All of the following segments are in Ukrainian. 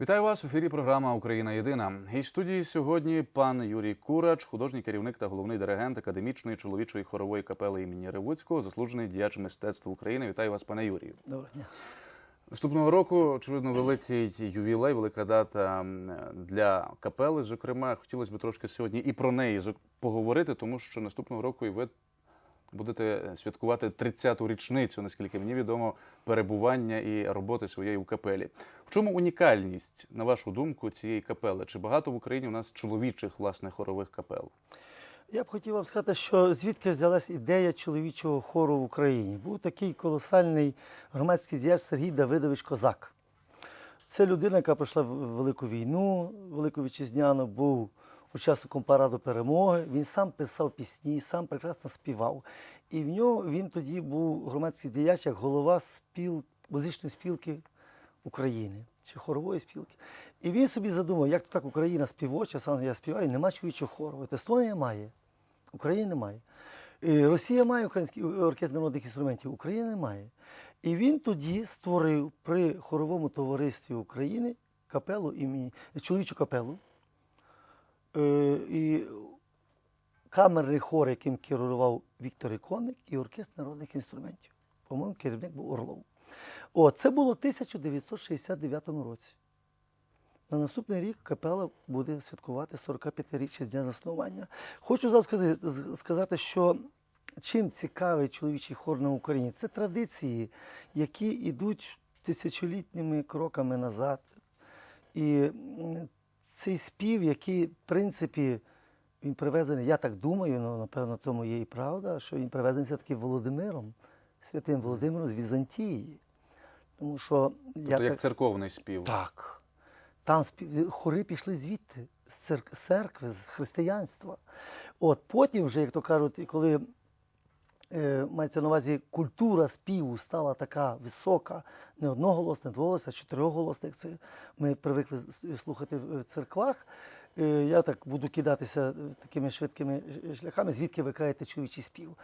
Вітаю вас в ефірі. Програма Україна Єдина. Гість студії сьогодні пан Юрій Курач, художній керівник та головний диригент академічної чоловічої хорової капели імені Ревуцького, заслужений діяч мистецтва України. Вітаю вас, пане Юрію. Доброго дня. Наступного року, очевидно, великий ювілей, велика дата для капели. Зокрема, хотілося б трошки сьогодні і про неї поговорити, тому що наступного року і ви будете святкувати 30-ту річницю, наскільки мені відомо, перебування і роботи своєї в капелі. В чому унікальність, на вашу думку, цієї капели? Чи багато в Україні у нас чоловічих власне хорових капел? Я б хотів вам сказати, що звідки взялась ідея чоловічого хору в Україні. Був такий колосальний громадський діяч Сергій Давидович Козак. Це людина, яка пройшла Велику війну, Велику вітчизняну, був учасником параду перемоги. Він сам писав пісні, сам прекрасно співав. І в нього він тоді був громадський діяч як голова спіл, музичної спілки України чи хорової спілки. І він собі задумав, як то так Україна співоча, сам я співаю, нема чоловічого хору. Естонія має, України немає. Росія має український оркестр народних інструментів, України немає. І він тоді створив при хоровому товаристві України капелу імені, чоловічу капелу. Е, і камерний хор, яким керував Віктор Іконник, і оркестр народних інструментів. По-моєму, керівник був Орлов. О, це було в 1969 році. На наступний рік капела буде святкувати 45-річчя з дня заснування. Хочу зараз сказати, що чим цікавий чоловічий хор на Україні, це традиції, які йдуть тисячолітніми кроками назад. І цей спів, який, в принципі, він привезений, я так думаю, ну, напевно, в цьому є і правда, що він привезений все-таки Володимиром, святим Володимиром з Візантії. Тому що я Тобто як так... церковний спів. Так. Там спів... хори пішли звідти, з церкви, з християнства. От потім, вже, як то кажуть, коли мається на увазі культура співу стала така висока, не одноголосна, двоголосна, чотириголосна, як це ми привикли слухати в церквах. Е, я так буду кидатися е, такими швидкими шляхами, звідки ви кажете чоловічий спів.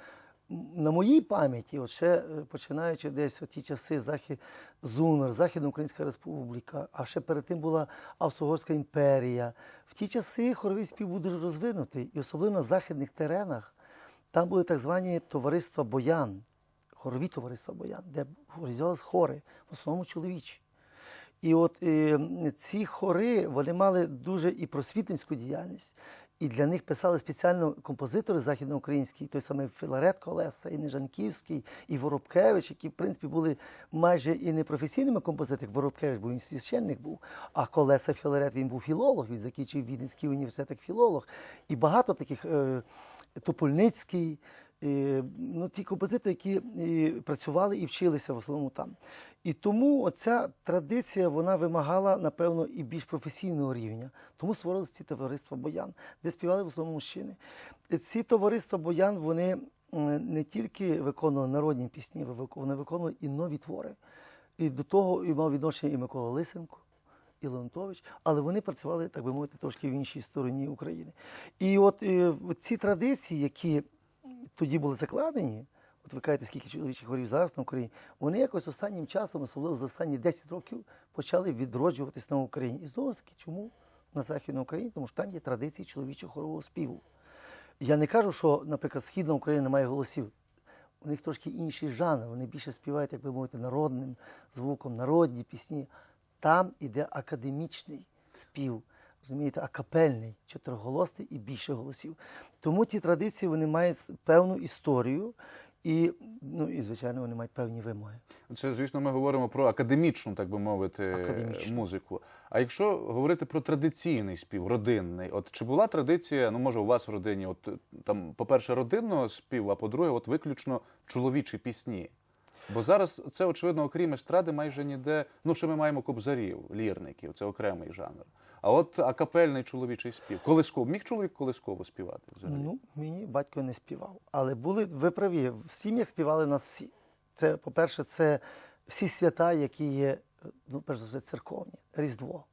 На моїй пам'яті, от ще е, починаючи десь ті часи Захід, ЗУНР, Західна Українська Республіка, а ще перед тим була Австро-Угорська імперія. В ті часи хоровий спів був дуже розвинутий, і особливо на західних теренах там були так звані товариства боян, хорові товариства боян, де організовувалися хори, в основному чоловічі. І от е, ці хори вони мали дуже і просвітницьку діяльність. І для них писали спеціально композитори західноукраїнські, той самий Філарет Колеса, і Нежанківський, і Воробкевич, які, в принципі, були майже і не професійними композиторами. Воробкевич був він священник був, а Колеса Філарет він був філолог, він закінчив Віденський університет як філолог. І багато таких е, Топольницький, ну, ті композитори, які працювали і вчилися в основному там. І тому оця традиція вона вимагала, напевно, і більш професійного рівня. Тому створилися ці товариства боян, де співали в основному мужчини. Ці товариства боян вони не тільки виконували народні пісні, вони виконували і нові твори. І до того і мав відношення і Микола Лисенко, і Леонтович, але вони працювали, так би мовити, трошки в іншій стороні України. І от е, ці традиції, які тоді були закладені, от ви кажете, скільки чоловічих хорів зараз на Україні, вони якось останнім часом, особливо за останні 10 років, почали відроджуватись на Україні. І знову ж таки, чому на Західній Україні? Тому що там є традиції чоловічого хорового співу. Я не кажу, що, наприклад, Східна Україна не має голосів. У них трошки інший жанр, вони більше співають, як би мовити, народним звуком, народні пісні. Там іде академічний спів, розумієте, акапельний, чотириголосний і більше голосів. Тому ті традиції вони мають певну історію і, ну, і звичайно, вони мають певні вимоги. Це, звісно, ми говоримо про академічну, так би мовити, Академічну. музику. А якщо говорити про традиційний спів, родинний, от чи була традиція, ну може у вас в родині, от там, по-перше, родинного співу, а по-друге, от виключно чоловічі пісні? Бо зараз це, очевидно, окрім естради, майже ніде. Ну, що ми маємо кобзарів, лірників, це окремий жанр. А от акапельний чоловічий спів. Колисково. Міг чоловік колисково співати взагалі? Ну, мені батько не співав. Але були, ви праві, в сім'ях співали нас всі. Це, по-перше, це всі свята, які є, ну, перш за все, церковні. Різдво.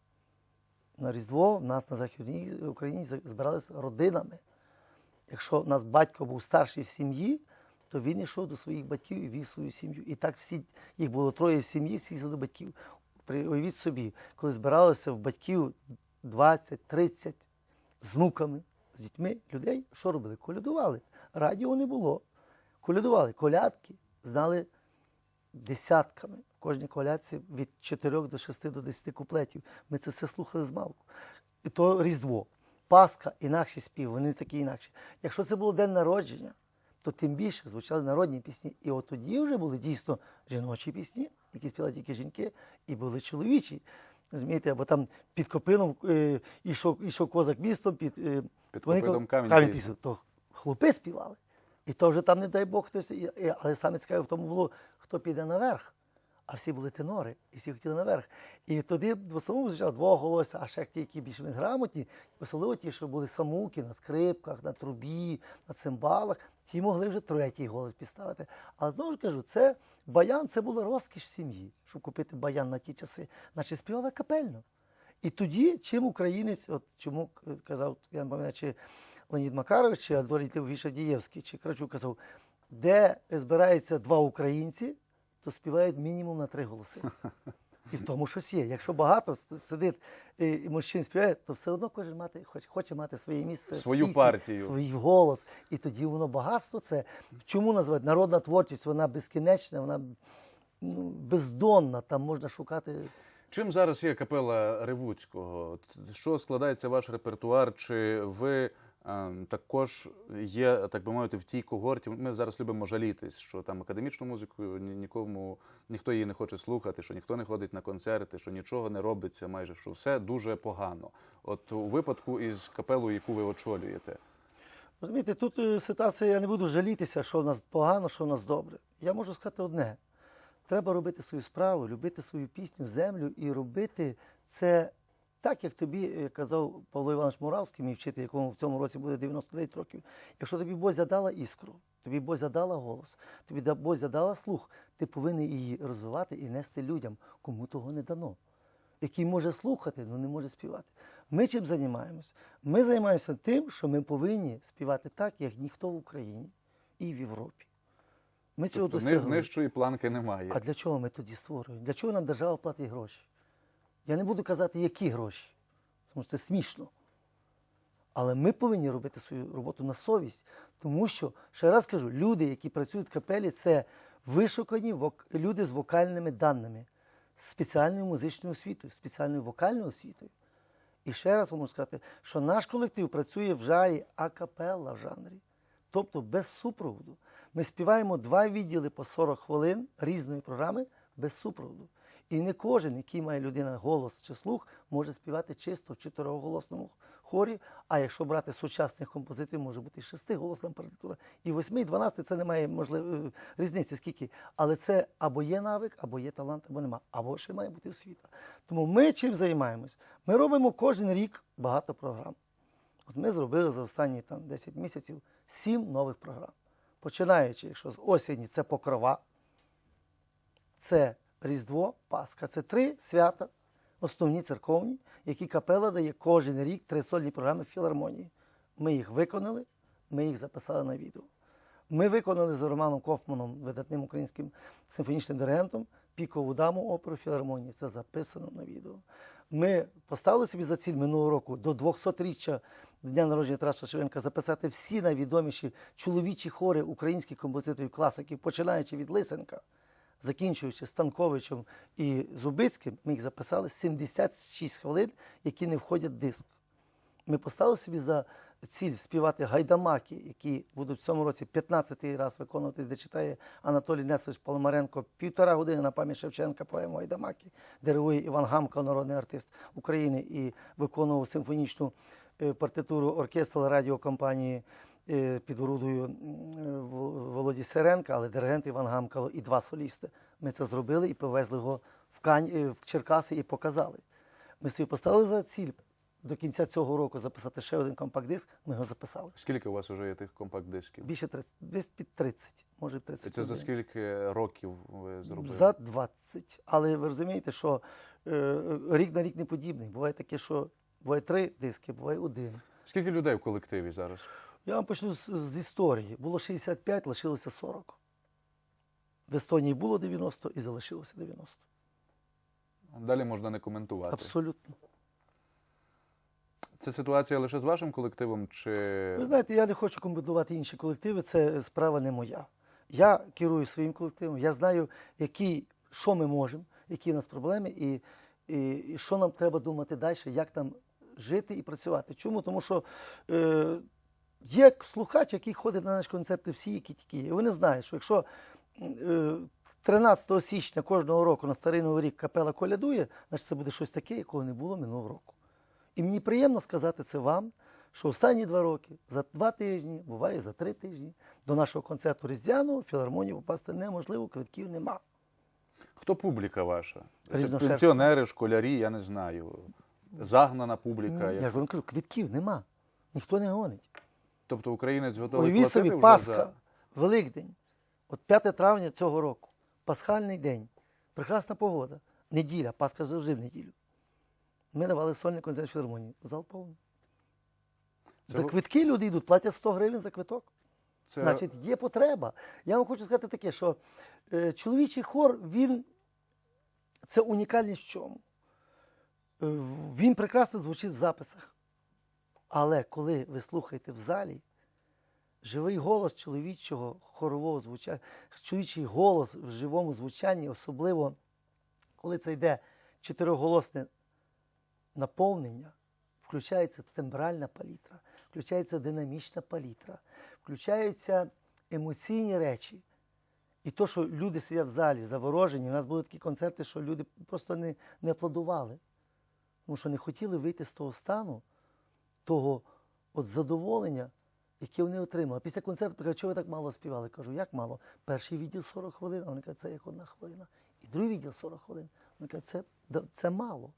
На Різдво в нас на Західній Україні збиралися родинами. Якщо в нас батько був старший в сім'ї, то він йшов до своїх батьків і вів свою сім'ю. І так всі, їх було троє в сім'ї, всі їздили до батьків. уявіть собі, коли збиралося в батьків 20-30 з внуками, з дітьми людей, що робили? Колядували. Радіо не було. Колядували. Колядки знали десятками. В кожній колядці від 4 до 6 до 10 куплетів. Ми це все слухали з малку. І то Різдво. Пасха, інакші спів, вони такі інакші. Якщо це було день народження, то тим більше звучали народні пісні. І от тоді вже були дійсно жіночі пісні, які співали тільки жінки, і були чоловічі. Розумієте, або там під копином е, ішов, ішов козак містом, під, е, Під вони копитом ко- камінь камінь тріс. То хлопи співали. І то вже там, не дай Бог, хтось. і- і- Але саме цікаве в тому було, хто піде наверх. А всі були тенори, і всі хотіли наверх. І тоді основному звучало два голоси, а ще ті, які більш грамотні, особливо ті, що були самуки на скрипках, на трубі, на цимбалах, ті могли вже третій голос підставити. Але знову ж кажу, це баян, це була розкіш в сім'ї, щоб купити баян на ті часи, наче співали капельно. І тоді, чим українець, от чому казав, я не пам'ятаю, чи Леонід Макарович, чи Анатолій Львович Дієвський, чи Крачук казав, де збираються два українці, то співають мінімум на три голоси. І в тому щось є. Якщо багато сидить і і мужчин співає, то все одно кожен мати, хоче, хоче мати своє місце. Свою пісні, партію. Свій голос. І тоді воно багатство це. Чому називають? Народна творчість, вона безкінечна, вона ну, бездонна, там можна шукати. Чим зараз є капела Ревуцького? Що складається ваш репертуар? Чи ви також є, так би мовити, в тій когорті? Ми зараз любимо жалітись, що там академічну музику нікому ніхто її не хоче слухати, що ніхто не ходить на концерти, що нічого не робиться, майже що все дуже погано. От у випадку із капелою, яку ви очолюєте, Розумієте, тут е, ситуація, я не буду жалітися, що в нас погано, що в нас добре. Я можу сказати одне: треба робити свою справу, любити свою пісню, землю і робити це так, як тобі е, казав Павло Іванович Муравський, мій вчитель, якому в цьому році буде 99 років. Якщо тобі Бозя дала іскру, тобі Бозя дала голос, тобі Бозя дала слух, ти повинен її розвивати і нести людям, кому того не дано який може слухати, але не може співати. Ми чим займаємося? Ми займаємося тим, що ми повинні співати так, як ніхто в Україні і в Європі. Ми цього тобто досягли. нижчої планки немає. А для чого ми тоді створюємо? Для чого нам держава платить гроші? Я не буду казати, які гроші, тому що це смішно. Але ми повинні робити свою роботу на совість, тому що, ще раз кажу, люди, які працюють в капелі, це вишукані люди з вокальними даними, з спеціальною музичною освітою, спеціальною вокальною освітою. І ще раз можу сказати, що наш колектив працює в жарі акапелла в жанрі, тобто без супроводу. Ми співаємо два відділи по 40 хвилин різної програми без супроводу. І не кожен, який має людина голос чи слух, може співати чисто в чотириголосному хорі. А якщо брати сучасних композиторів, може бути і шестиголосна партитура. І восьми, і дванадцяти це немає можливо, різниці, скільки. Але це або є навик, або є талант, або нема, або ще має бути освіта. Тому ми чим займаємось? Ми робимо кожен рік багато програм. От ми зробили за останні там, 10 місяців сім нових програм. Починаючи, якщо з осені це покрова, це Різдво, Пасха. Це три свята, основні церковні, які капела дає кожен рік три сольні програми філармонії. Ми їх виконали, ми їх записали на відео. Ми виконали з Романом Кофманом, видатним українським симфонічним диригентом, пікову даму оперу філармонії. Це записано на відео. Ми поставили собі за ціль минулого року до 200-річчя дня народження Тараса Шевченка записати всі найвідоміші чоловічі хори українських композиторів, класиків, починаючи від Лисенка, закінчуючи Станковичем і Зубицьким, ми їх записали 76 хвилин, які не входять в диск. Ми поставили собі за ціль співати гайдамаки, які будуть в цьому році 15-й раз виконуватись, де читає Анатолій Несович Паламаренко півтора години на пам'ять Шевченка поему Гайдамаки, диригує Іван Гамка, народний артист України, і виконував симфонічну е, партитуру оркестру радіокомпанії під орудою е, Володі Сиренка, але диригент Іван Гамкало і два солісти. Ми це зробили і повезли його в, Кань, е, в Черкаси і показали. Ми собі поставили за ціль до кінця цього року записати ще один компакт-диск, ми його записали. Скільки у вас вже є тих компакт-дисків? Більше 30, десь під 30, може 30. Це за скільки років ви зробили? За 20. Але ви розумієте, що е, рік на рік не подібний. Буває таке, що буває три диски, буває один. Скільки людей в колективі зараз? Я вам почну з, з історії. Було 65, лишилося 40. В Естонії було 90 і залишилося 90. Далі можна не коментувати. Абсолютно. Це ситуація лише з вашим колективом, чи Ви знаєте, я не хочу коментувати інші колективи, це справа не моя. Я керую своїм колективом, я знаю, які, що ми можемо, які в нас проблеми, і, і, і що нам треба думати далі, як нам жити і працювати. Чому? Тому що е, є слухач, який ходить на наші концерти, всі, які тільки є. І вони знають, що якщо е, 13 січня кожного року на Старий Новий рік капела колядує, значить це буде щось таке, якого не було минулого року. І мені приємно сказати це вам, що останні два роки, за два тижні, буває за три тижні, до нашого концерту Різдвяного в філармонію попасти неможливо, квитків нема. хто публіка ваша? Це пенсіонери, школярі, я не знаю. Загнана публіка. Я як- ж вам кажу, квитків нема. Ніхто не гонить. Тобто українець готовий Уявіть платити собі, вже Пасха, за... Великдень, от 5 травня цього року, пасхальний день, прекрасна погода, неділя, Пасха завжди в неділю. Ми давали сольний концерт філармонії. Зал повний. Це За квитки люди йдуть, платять 100 гривень за квиток. Це... Значить, є потреба. Я вам хочу сказати таке, що е, чоловічий хор, він це унікальність в чому? Е, він прекрасно звучить в записах. Але коли ви слухаєте в залі, живий голос чоловічого хорового звучання, чоловічий голос в живому звучанні, особливо коли це йде чотириголосне наповнення, включається тембральна палітра, включається динамічна палітра, включаються емоційні речі. І то, що люди сидять в залі заворожені, у нас були такі концерти, що люди просто не, не аплодували, тому що не хотіли вийти з того стану, того от задоволення, яке вони отримали. Після концерту кажуть, чого ви так мало співали? Кажу, як мало? Перший відділ 40 хвилин, а вони кажуть, це як одна хвилина. І другий відділ 40 хвилин. Вони кажуть, це, це мало.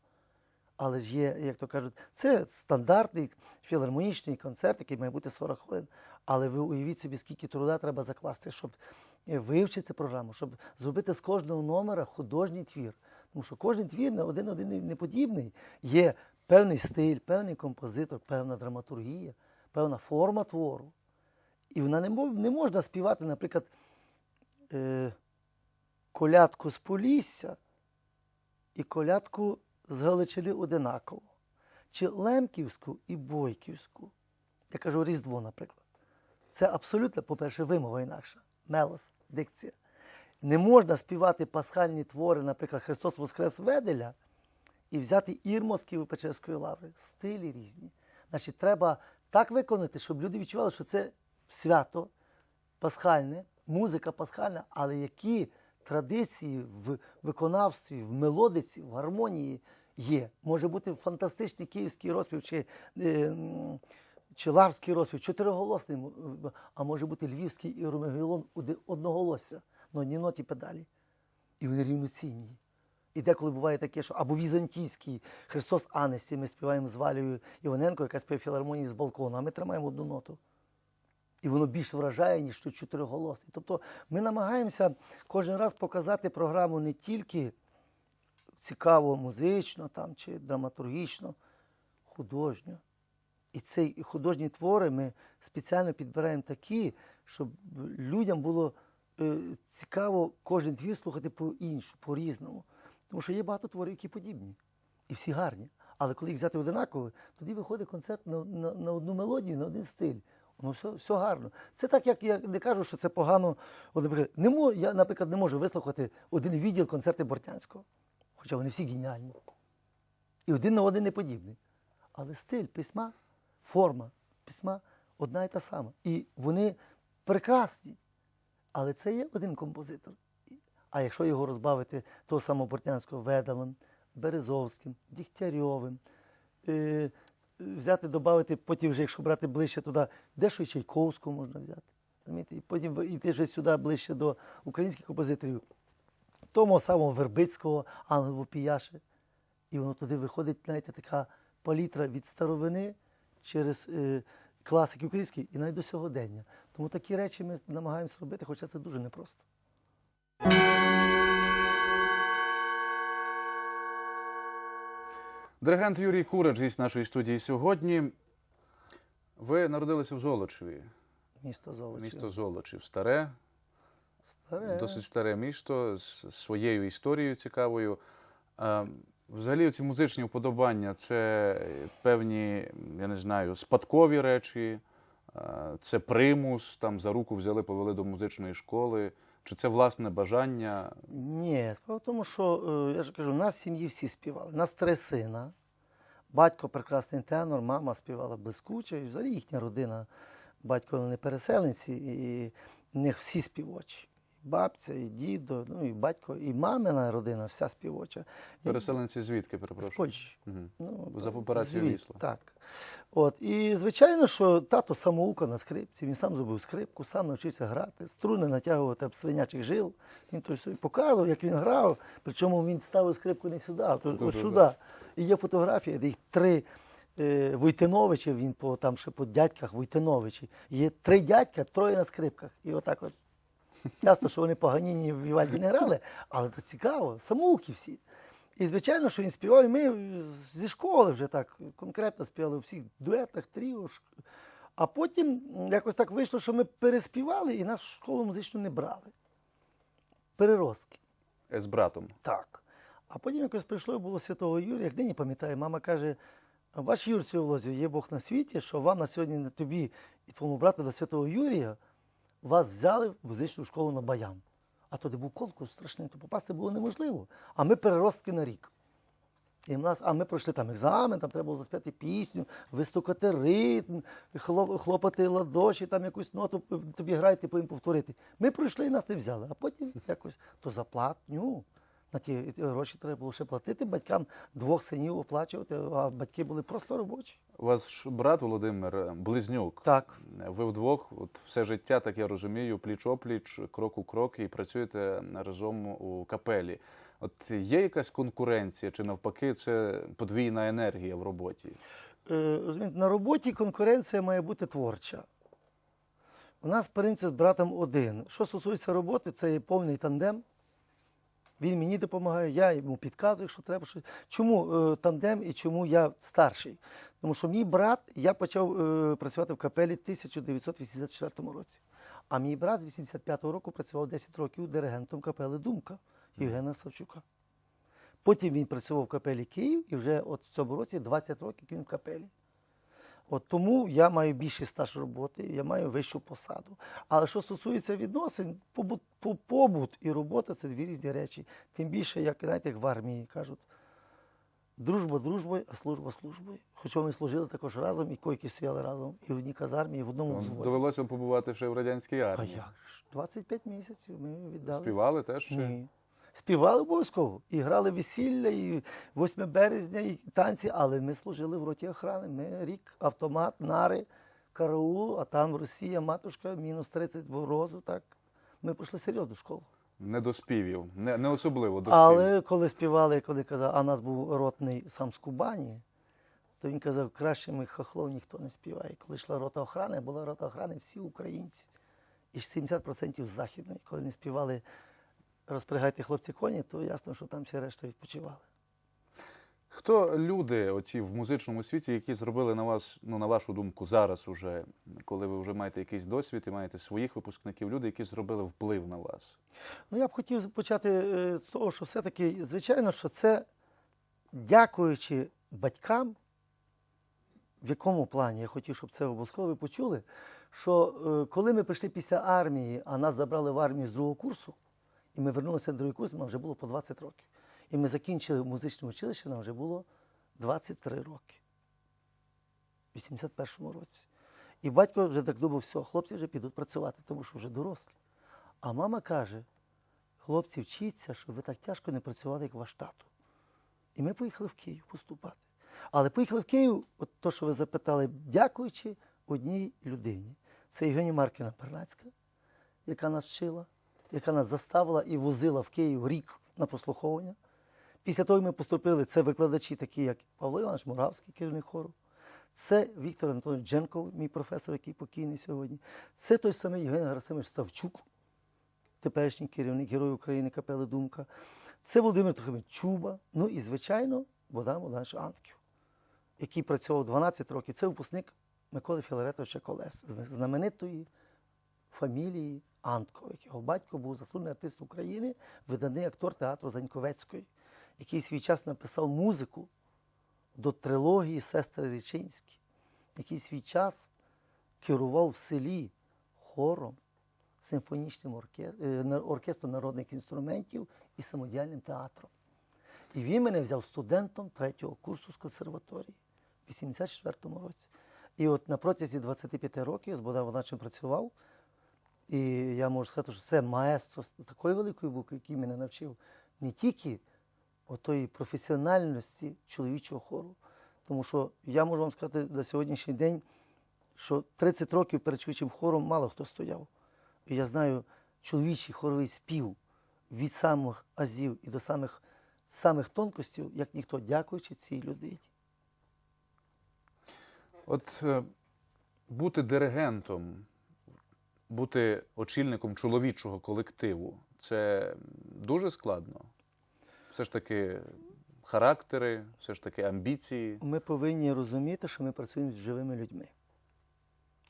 Але ж є, як то кажуть, це стандартний філармонічний концерт, який має бути 40 хвилин. Але ви уявіть собі, скільки труда треба закласти, щоб вивчити програму, щоб зробити з кожного номера художній твір. Тому що кожен твір на один один не подібний. Є певний стиль, певний композитор, певна драматургія, певна форма твору. І вона не, не можна співати, наприклад, е, колядку з Полісся і колядку з Галичини одинаково. Чи Лемківську і Бойківську. Я кажу Різдво, наприклад. Це абсолютно, по-перше, вимога інакша. Мелос, дикція. Не можна співати пасхальні твори, наприклад, Христос Воскрес Веделя, і взяти Ірмо з Києво-Печерської лаври. Стилі різні. Значить, треба так виконати, щоб люди відчували, що це свято пасхальне, музика пасхальна, але які традиції в виконавстві, в мелодиці, в гармонії є. Може бути фантастичний київський розпів чи, е, чи лаврський розпів, чотириголосний, а може бути львівський і ромегелон одноголосся на одній ноті педалі. І вони рівноцінні. І деколи буває таке, що або візантійський Христос Анесі, ми співаємо з Валею Іваненко, яка співає філармонії з балкону, а ми тримаємо одну ноту. І воно більш вражає, ніж що чотириголосний. Тобто ми намагаємося кожен раз показати програму не тільки цікаво музично там, чи драматургічно, художньо. І ці художні твори ми спеціально підбираємо такі, щоб людям було е, цікаво кожен твір слухати по-іншому, по-різному. Тому що є багато творів, які подібні. І всі гарні. Але коли їх взяти одинаково, тоді виходить концерт на, на, на одну мелодію, на один стиль. Воно все, все гарно. Це так, як я не кажу, що це погано. Не мо, я, наприклад, не можу вислухати один відділ концерти Бортянського. Хоча вони всі геніальні. І один на один не подібний. Але стиль письма, форма письма одна і та сама. І вони прекрасні. Але це є один композитор. А якщо його розбавити того самого Бортнянського Ведалом, Березовським, Дігтярьовим, е, взяти, додати, потім вже, якщо брати ближче туди, дещо і Чайковського можна взяти. І потім йти вже сюди ближче до українських композиторів, того самого Вербицького, Ангелу Піяши. І воно туди виходить, знаєте, така палітра від старовини через е, класики українські і навіть до сьогодення. Тому такі речі ми намагаємося робити, хоча це дуже непросто. Диригент Юрій Курач, гість нашої студії сьогодні. Ви народилися в Золочеві, Місто Золочів. місто Золочів. Старе, Старе. досить старе місто з своєю історією цікавою. А, взагалі, ці музичні вподобання це певні, я не знаю, спадкові речі, це примус, там за руку взяли, повели до музичної школи. Чи це власне бажання? Ні, справа в тому, що е, я ж кажу, у нас в сім'ї всі співали. У нас три сина. Батько прекрасний тенор, мама співала блискуче, і взагалі їхня родина, батько не переселенці, і в них всі співочі. Бабця, і дідо, ну і батько, і мамина родина вся співоча. Переселенці звідки, з перепрошую? Польщі. Мгм. Ну, За операцією вісла. Так. От. І звичайно, що тато самоука на скрипці, він сам зробив скрипку, сам навчився грати, струни натягувати об свинячих жил. Він той собі показував, як він грав. Причому він ставив скрипку не сюди, а то Дуже ось сюди. І є фотографія, де їх три е, Войтиновичі, він по, там ще по дядьках Войтиновичі. Є три дядька, троє на скрипках. І отак от. Ясно, що вони поганіні в Вівальді не грали, але це цікаво, самоуки всі. І звичайно, що він співав, і ми зі школи вже так конкретно співали у всіх дуетах, тріо. А потім якось так вийшло, що ми переспівали і нас в школу музичну не брали. Переростки. Е, З братом. Так. А потім якось прийшло і було святого Юрія, як нині пам'ятаю, мама каже: бач, Юрцю Володю, є Бог на світі, що вам на сьогодні на тобі і твоєму брату до святого Юрія вас взяли в музичну школу на баян. А тоді був конкурс страшний, то попасти було неможливо. А ми переростки на рік. І в нас, а ми пройшли там екзамен, там треба було заспяти пісню, вистукати ритм, хлопати ладоші, там якусь ноту п- тобі грають, потім повторити. Ми пройшли і нас не взяли, а потім якось то за платню. На ті гроші треба було ще платити батькам двох синів оплачувати, а батьки були просто робочі. У вас ж брат Володимир е, близнюк. Так. Ви вдвох, от все життя, так я розумію, пліч опліч, крок у крок, і працюєте разом у капелі. От є якась конкуренція, чи навпаки, це подвійна енергія в роботі? Е, розумієте, на роботі конкуренція має бути творча. У нас принцип з братом один. Що стосується роботи, це є повний тандем. Він мені допомагає, я йому підказую, що треба щось. Чому е, тандем і чому я старший? Тому що мій брат, я почав е, працювати в капелі в 1984 році. А мій брат з 85-го року працював 10 років диригентом капели Думка Євгена Савчука. Потім він працював в капелі Київ і вже от в цьому році 20 років він в капелі. От тому я маю більший стаж роботи, я маю вищу посаду. Але що стосується відносин, побут, побут і робота це дві різні речі. Тим більше, як знаєте, як в армії кажуть, дружба дружбою, а служба службою. Хоча ми служили також разом, і койки стояли разом, і в одній казармі, і в одному взводі. Довелося побувати ще в радянській армії. А як ж? 25 місяців ми віддали. Співали теж? Ні. Співали обов'язково. І грали весілля, і 8 березня, і танці, але ми служили в роті охорони. Ми рік автомат, нари, караул, а там Росія, матушка, мінус 30 морозу. Так. Ми пройшли серйозну школу. Не до співів, не, не особливо до співів. Але коли співали, коли казав, а нас був ротний сам з Кубані, то він казав, кращими хохлов ніхто не співає. Коли йшла рота охорони, була рота охорони всі українці. І ж 70% західної. Коли не співали розпрягайте хлопці коні, то ясно, що там всі решта відпочивали. Хто люди оці в музичному світі, які зробили на вас, ну на вашу думку, зараз уже, коли ви вже маєте якийсь досвід і маєте своїх випускників, люди, які зробили вплив на вас? Ну, я б хотів почати е, з того, що все-таки, звичайно, що це дякуючи батькам, в якому плані я хотів, щоб це обов'язково ви почули, що е, коли ми прийшли після армії, а нас забрали в армію з другого курсу, і ми вернулися на другий курс, нам вже було по 20 років. І ми закінчили музичне училище, нам вже було 23 роки. В 81-му році. І батько вже так думав, все, хлопці вже підуть працювати, тому що вже дорослі. А мама каже: хлопці, вчіться, щоб ви так тяжко не працювали, як ваш тато. І ми поїхали в Київ поступати. Але поїхали в Київ, от то, що ви запитали, дякуючи одній людині. Це Євгенія Маркіна Пернацька, яка нас вчила, яка нас заставила і возила в Київ рік на прослуховування. Після того, ми поступили, це викладачі, такі як Павло Іванович Муравський, керівник хору. Це Віктор Анатолійович Дженков, мій професор, який покійний сьогодні. Це той самий Євген Герасимович Савчук, теперішній керівник Герой України Капели Думка. Це Володимир Трохимович Чуба. Ну і, звичайно, Богдан Богданович Антків, який працював 12 років. Це випускник Миколи Філаретовича Колес, знаменитої фамілії Антков, якого батько був заслужений артист України, виданий актор театру Заньковецької. який свій час написав музику до трилогії Сестри Річинські, який свій час керував в селі хором, симфонічним е, оркестром народних інструментів і самодіяльним театром. І він мене взяв студентом третього курсу з консерваторії в 84-му році. І от на протязі 25 років я з Богданом Володимировичем працював. І я можу сказати, що це маестро з такої великої букви, який мене навчив не тільки отої професіональності чоловічого хору. Тому що я можу вам сказати на сьогоднішній день, що 30 років перед чоловічим хором мало хто стояв. І я знаю чоловічий хоровий спів від самих азів і до самих, самих тонкостів, як ніхто, дякуючи цій людині. От е, бути диригентом, бути очільником чоловічого колективу це дуже складно. Все ж таки характери, все ж таки амбіції. Ми повинні розуміти, що ми працюємо з живими людьми.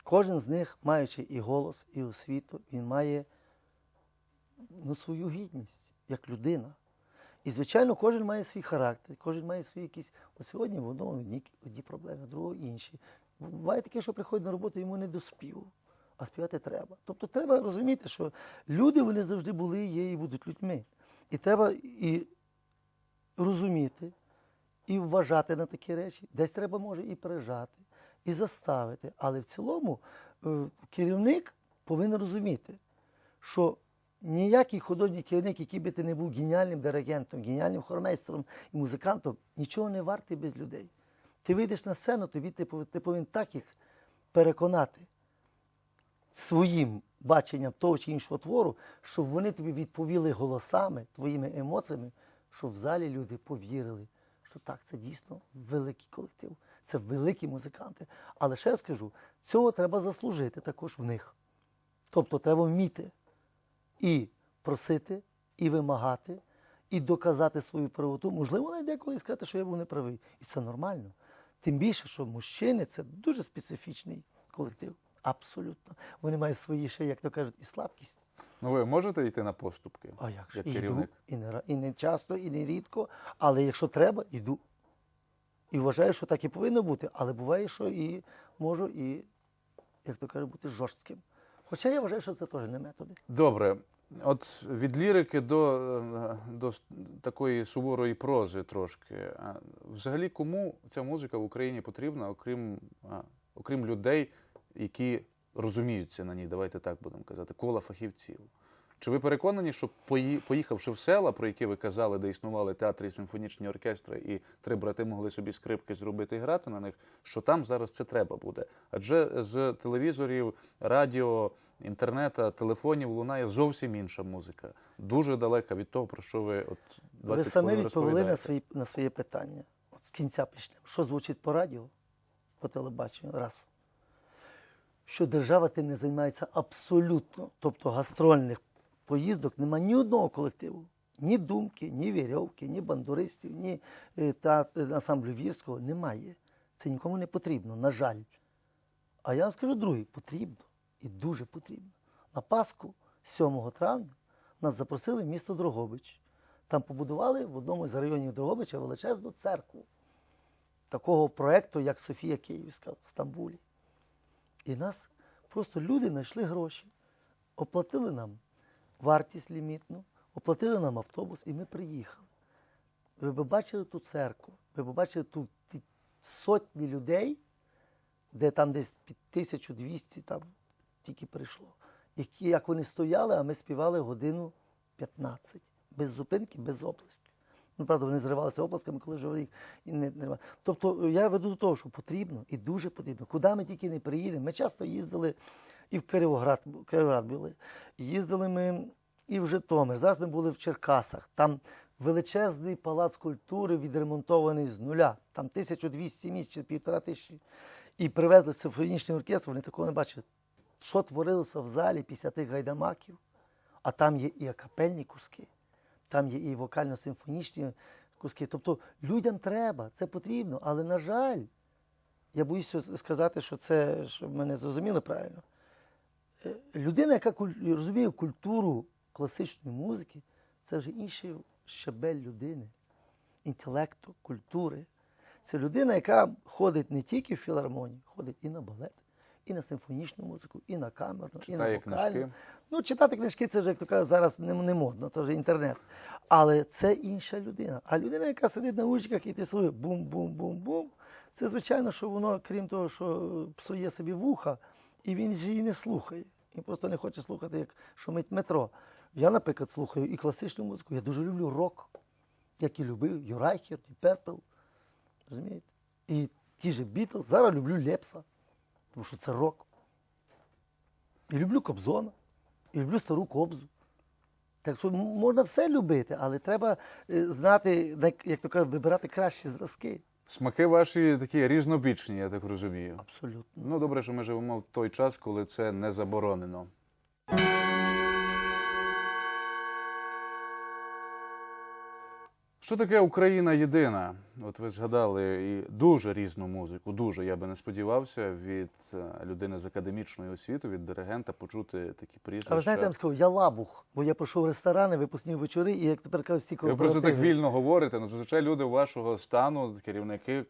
Кожен з них, маючи і голос, і освіту, він має ну, свою гідність як людина. І, звичайно, кожен має свій характер, кожен має свої якісь. От сьогодні в одному одні, проблеми, в другого інші. Буває таке, що приходить на роботу, йому не до співу, а співати треба. Тобто треба розуміти, що люди вони завжди були, є і будуть людьми. І треба і розуміти, і вважати на такі речі. Десь треба може і пережати, і заставити. Але в цілому е, керівник повинен розуміти, що ніякий художній керівник, який би ти не був геніальним диригентом, геніальним хормейстером і музикантом, нічого не вартий без людей. Ти вийдеш на сцену, тобі ти повинен так їх переконати своїм баченням того чи іншого твору, щоб вони тобі відповіли голосами, твоїми емоціями, щоб в залі люди повірили, що так, це дійсно великий колектив, це великі музиканти. Але ще скажу, цього треба заслужити також в них. Тобто треба вміти і просити, і вимагати, і доказати свою правоту. Можливо, навіть деколи сказати, що я був неправий. І це нормально. Тим більше, що мужчини це дуже специфічний колектив. Абсолютно. Вони мають свої ще, як то кажуть, і слабкість. Ну ви можете йти на поступки? А як же? Як І йду, керівник? і не, і не часто, і не рідко. Але якщо треба, йду. І вважаю, що так і повинно бути. Але буває, що і можу, і, як то кажуть, бути жорстким. Хоча я вважаю, що це теж не методи. Добре. От від лірики до, е, до такої суворої прози трошки. Взагалі, кому ця музика в Україні потрібна, окрім, окрім людей, які розуміються на ній, давайте так будемо казати, кола фахівців. Чи ви переконані, що пої- поїхавши в села, про які ви казали, де існували театри і симфонічні оркестри, і три брати могли собі скрипки зробити і грати на них, що там зараз це треба буде? Адже з телевізорів, радіо, інтернета, телефонів лунає зовсім інша музика, дуже далека від того, про що ви от 20 Ви самі відповіли на, свої, на своє питання. От з кінця почнемо. Що звучить по радіо, по телебаченню? Раз. Що держава тим не займається абсолютно. Тобто гастрольних поїздок нема ні одного колективу. Ні думки, ні вірьовки, ні бандуристів, ні е, та, е, ансамблю вірського немає. Це нікому не потрібно, на жаль. А я вам скажу другий, потрібно і дуже потрібно. На Пасху 7 травня нас запросили в місто Дрогобич. Там побудували в одному з районів Дрогобича величезну церкву такого проєкту, як Софія Київська в Стамбулі. І нас просто люди знайшли гроші, оплатили нам вартість лімітну, оплатили нам автобус, і ми приїхали. Ви б бачили ту церкву, ви б бачили тут сотні людей, де там десь під 1200 там тільки прийшло. Які, як вони стояли, а ми співали годину 15. Без зупинки, без оплесків. Ну, правда, вони зривалися оплесками, коли вже їх не, не... Тобто я веду до того, що потрібно і дуже потрібно. Куди ми тільки не приїдемо. Ми часто їздили і в Києвоград, Києвоград були. Їздили ми і в Житомир. Зараз ми були в Черкасах. Там величезний палац культури відремонтований з нуля. Там 1200 місць чи півтора тисячі. І привезли симфонічний оркестр, вони такого не бачили. Що творилося в залі після тих гайдамаків? А там є і акапельні куски, там є і вокально-симфонічні куски. Тобто людям треба, це потрібно. Але, на жаль, я боюся сказати, що це, щоб мене зрозуміли правильно. Е, Людина, яка розуміє культуру класичної музики, це вже інший щебель людини. інтелекту, культури. Це людина, яка ходить не тільки в філармонію, ходить і на балет, і на симфонічну музику, і на камерну, і на вокальну. книжки. Ну, читати книжки це вже, як то кажуть, зараз не, не модно, то вже інтернет. Але це інша людина. А людина, яка сидить на вуличках і ти слухає бум-бум-бум-бум, це звичайно, що воно, крім того, що псує собі вуха, і він же її не слухає. Він просто не хоче слухати, як шумить метро. Я, наприклад, слухаю і класичну музику. Я дуже люблю рок, як і любив Юрайхер, і Перпел. Розумієте? І ті ж Бітлз. Зараз люблю Лепса, тому що це рок. І люблю Кобзона, і люблю стару кобзу. Так що можна все любити, але треба е, знати, як- як то кажуть, вибирати кращі зразки. Смаки ваші такі різнобічні, я так розумію. Абсолютно. Ну, добре, що ми живемо в той час, коли це не заборонено. Що таке Україна єдина? От ви згадали і дуже різну музику. Дуже я би не сподівався від е, людини з академічною освітою, від диригента почути такі прізвища. А ви знаєте, я вам скажу, я лабух, бо я пройшов в ресторани, випускні вечори, і як тепер кажуть, всі ви про це так вільно говорите. Ну, зазвичай люди вашого стану, керівники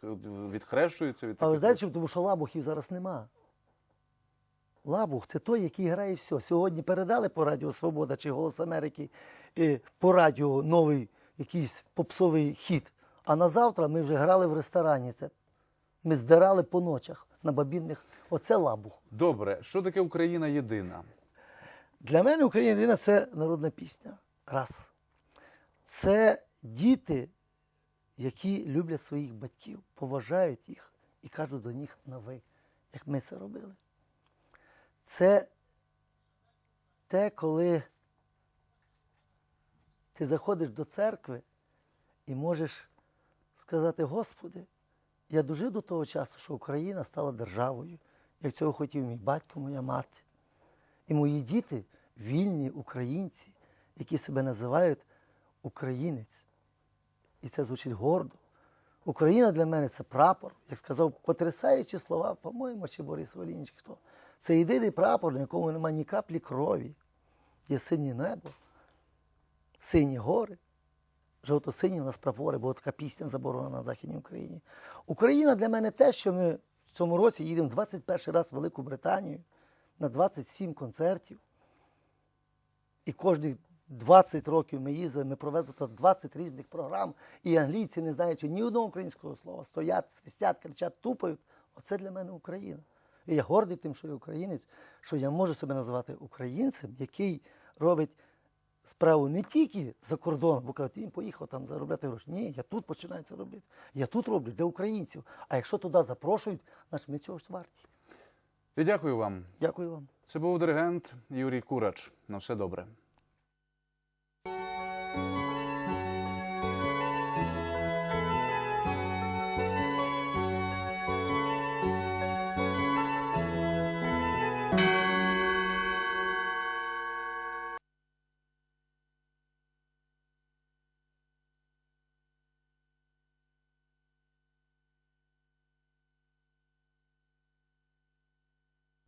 відхрещуються від А ви знаєте, чому? тому що лабухів зараз нема. Лабух це той, який грає все. Сьогодні передали по Радіо Свобода чи Голос Америки е, по радіо новий якийсь попсовий хіт. А на завтра ми вже грали в ресторані. Це. Ми здирали по ночах на бабінних. Оце лабух. Добре, що таке Україна єдина? Для мене Україна єдина це народна пісня. Раз. Це діти, які люблять своїх батьків, поважають їх і кажуть до них на ви, як ми це робили. Це те, коли ти заходиш до церкви і можеш сказати, Господи, я дожив до того часу, що Україна стала державою, як цього хотів мій батько, моя мати. І мої діти вільні українці, які себе називають українець. І це звучить гордо. Україна для мене це прапор, як сказав, потрясаючі слова, по-моєму, чи Борис Волінч, хто. Це єдиний прапор, на якому немає ні каплі крові. Є синє небо, сині гори, жовто-сині у нас прапори, бо така пісня заборонена на Західній Україні. Україна для мене те, що ми в цьому році їдемо 21 раз в Велику Британію на 27 концертів. І кожні 20 років ми їздили, ми провезли тут 20 різних програм, і англійці, не знаючи ні одного українського слова, стоять, свистять, кричать, тупають. Оце для мене Україна. І я гордий тим, що я українець, що я можу себе називати українцем, який робить справу не тільки за кордоном, бо кажуть, він поїхав там заробляти гроші. Ні, я тут починаю це робити. Я тут роблю для українців. А якщо туди запрошують, значить ми цього ж варті. Я дякую вам. Дякую вам. Це був диригент Юрій Курач. На все добре.